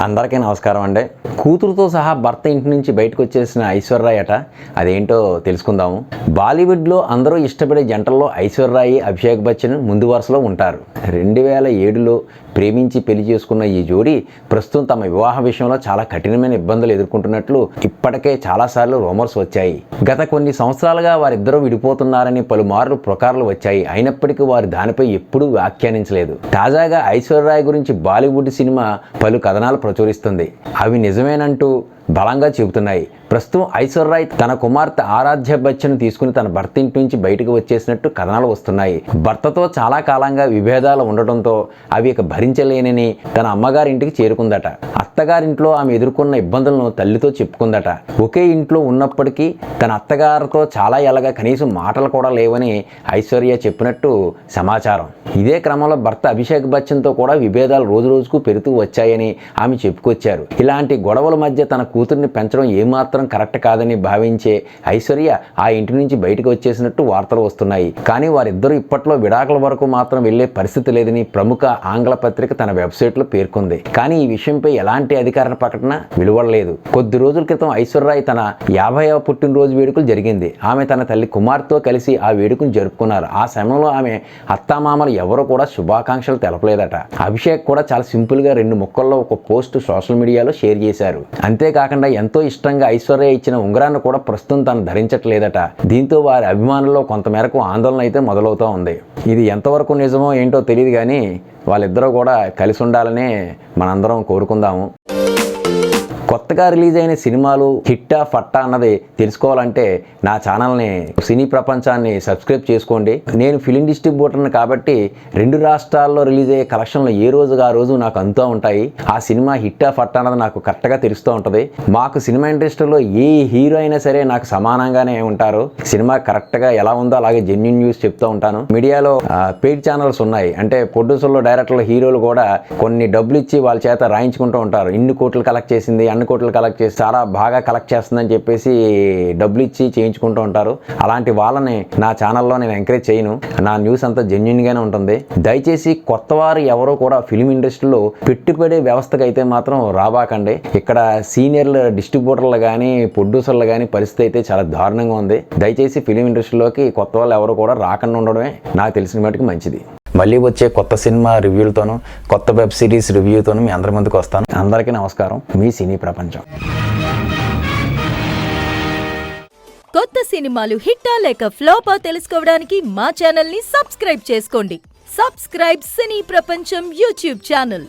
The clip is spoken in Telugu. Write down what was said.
అందరికీ నమస్కారం అండి. కూతురుతో సహా భర్త ఇంటి నుంచి బయటకు వచ్చేసిన ఐశ్వర్య అట అదేంటో తెలుసుకుందాము. బాలీవుడ్లో అందరూ ఇష్టపడే జంటల్లో ఐశ్వర్యాయి అభిషేక్ బచ్చన్ ముందు వరుసలో ఉంటారు. రెండు వేల ఏడులో ప్రేమించి పెళ్ళి చేసుకున్న ఈ జోడీ ప్రస్తుతం తమ వివాహ విషయంలో చాలా కఠినమైన ఇబ్బందులు ఎదుర్కొంటున్నట్లు ఇప్పటికే చాలాసార్లు రూమర్స్ వచ్చాయి. గత కొన్ని సంవత్సరాలుగా వారిద్దరూ విడిపోతున్నారని పలుమార్లు ప్రకారాలు వచ్చాయి. అయినప్పటికీ వారు దానిపై ఎప్పుడూ వ్యాఖ్యానించలేదు. తాజాగా ఐశ్వర్య గురించి బాలీవుడ్ సినిమా పలు కథనాలు ప్రచురిస్తుంది. అవి నిజమేనంటూ బలంగా చెబుతున్నాయి. ప్రస్తుతం ఐశ్వర్య తన కుమార్తె ఆరాధ్య బచ్చన్ తీసుకుని తన భర్త ఇంటి నుంచి బయటకు వచ్చేసినట్టు కథనాలు వస్తున్నాయి. భర్తతో చాలా కాలంగా విభేదాలు ఉండటంతో అవి ఇక భరించలేనని తన అమ్మగారింటికి చేరుకుందట. అత్తగారింట్లో ఆమె ఎదుర్కొన్న ఇబ్బందులను తల్లితో చెప్పుకుందట. ఒకే ఇంట్లో ఉన్నప్పటికీ తన అత్తగారితో చాలా ఎలాగా కనీసం మాటలు కూడా లేవని ఐశ్వర్య చెప్పినట్టు సమాచారం. ఇదే క్రమంలో భర్త అభిషేక్ బచ్చన్తో కూడా విభేదాలు రోజు రోజుకు పెరుగుతూ వచ్చాయని ఆమె చెప్పుకొచ్చారు. ఇలాంటి గొడవల మధ్య తన కూతుర్ని పెంచడం ఏమాత్రం కరెక్ట్ కాదని భావించే ఐశ్వర్య ఆ ఇంటి నుంచి బయటకు వచ్చేసినట్టు వార్తలు వస్తున్నాయి. కానీ వారిద్దరూ ఇప్పట్లో విడాకుల వరకు మాత్రం వెళ్ళే పరిస్థితి లేదని ప్రముఖ ఆంగ్ల పత్రిక తన వెబ్సైట్లో పేర్కొంది. కానీ ఈ విషయంపై ఎలాంటి అధికార ప్రకటన వెలువడలేదు. కొద్ది రోజుల క్రితం ఐశ్వర్య తన యాభైవ పుట్టినరోజు వేడుకలు జరిగింది. ఆమె తన తల్లి కుమార్తో కలిసి ఆ వేడుకను జరుపుకున్నారు. ఆ సమయంలో ఆమె అత్తామామలు ఎవరూ కూడా శుభాకాంక్షలు తెలపలేదట. అభిషేక్ కూడా చాలా సింపుల్గా రెండు ముక్కల్లో ఒక పోస్ట్ సోషల్ మీడియాలో షేర్ చేశారు. కాకుండా ఎంతో ఇష్టంగా ఐశ్వర్య ఇచ్చిన ఉంగరాన్ని కూడా ప్రస్తుతం తను ధరించట్లేదట. దీంతో వారి అభిమానుల్లో కొంతమేరకు ఆందోళన అయితే మొదలవుతూ ఉంది. ఇది ఎంతవరకు నిజమో ఏంటో తెలియదు కానీ వాళ్ళిద్దరూ కూడా కలిసి ఉండాలని మనందరం కోరుకుందాము. కొత్తగా రిలీజ్ అయిన సినిమాలు హిట్టా ఫట్టా అన్నది తెలుసుకోవాలంటే నా ఛానల్ని సినీ ప్రపంచాన్ని సబ్స్క్రైబ్ చేసుకోండి. నేను ఫిలిం డిస్ట్రిబ్యూటర్ని కాబట్టి రెండు రాష్ట్రాల్లో రిలీజ్ అయ్యే కలెక్షన్లు ఏ రోజుగా ఆ రోజు నాకు అందుతూ ఉంటాయి. ఆ సినిమా హిట్టా ఫట్టా అన్నది నాకు కరెక్ట్గా తెలుస్తూ ఉంటుంది. మాకు సినిమా ఇండస్ట్రీలో ఏ హీరో అయినా సరే నాకు సమానంగానే ఉంటారు. సినిమా కరెక్ట్గా ఎలా ఉందో అలాగే జెన్యున్ న్యూస్ చెప్తూ ఉంటాను. మీడియాలో పెయిడ్ ఛానల్స్ ఉన్నాయి. అంటే ప్రొడ్యూసర్లు డైరెక్టర్లు హీరోలు కూడా కొన్ని డబ్బులు ఇచ్చి వాళ్ళ చేత రాయించుకుంటూ ఉంటారు. ఇన్ని కోట్లు కలెక్ట్ చేసింది అన్ని కోట్లు కలెక్ట్ చేసి చాలా బాగా కలెక్ట్ చేస్తుందని చెప్పేసి డబ్బులు ఇచ్చి చేయించుకుంటూ ఉంటారు. అలాంటి వాళ్ళని నా ఛానల్లో నేను ఎంకరేజ్ చేయను. నా న్యూస్ అంతా జెన్యున్ గానే ఉంటుంది. దయచేసి కొత్త వారు ఎవరో కూడా ఫిలిం ఇండస్ట్రీలో పెట్టుబడి వ్యవస్థకు అయితే మాత్రం రాబాకండి. ఇక్కడ సీనియర్లు డిస్ట్రిబ్యూటర్లు కానీ ప్రొడ్యూసర్లు కానీ పరిస్థితి అయితే చాలా దారుణంగా ఉంది. దయచేసి ఫిలిం ఇండస్ట్రీలోకి కొత్త వాళ్ళు ఎవరు కూడా రాకుండా ఉండడమే నాకు తెలిసిన మటుకు మంచిది. మళ్ళీ వచ్చే కొత్త సినిమా రివ్యూలతోనూ కొత్త వెబ్ సిరీస్ రివ్యూతోనూ మీ అందరి ముందుకు వస్తాను. అందరికీ నమస్కారం. మీ సినీ ప్రపంచం. కొత్త సినిమాలు హిట్టా లేక ఫ్లాపా తెలుసుకోవడానికి మా ఛానల్ని సబ్స్క్రైబ్ చేసుకోండి. సబ్స్క్రైబ్ సినీ ప్రపంచం యూట్యూబ్ ఛానల్.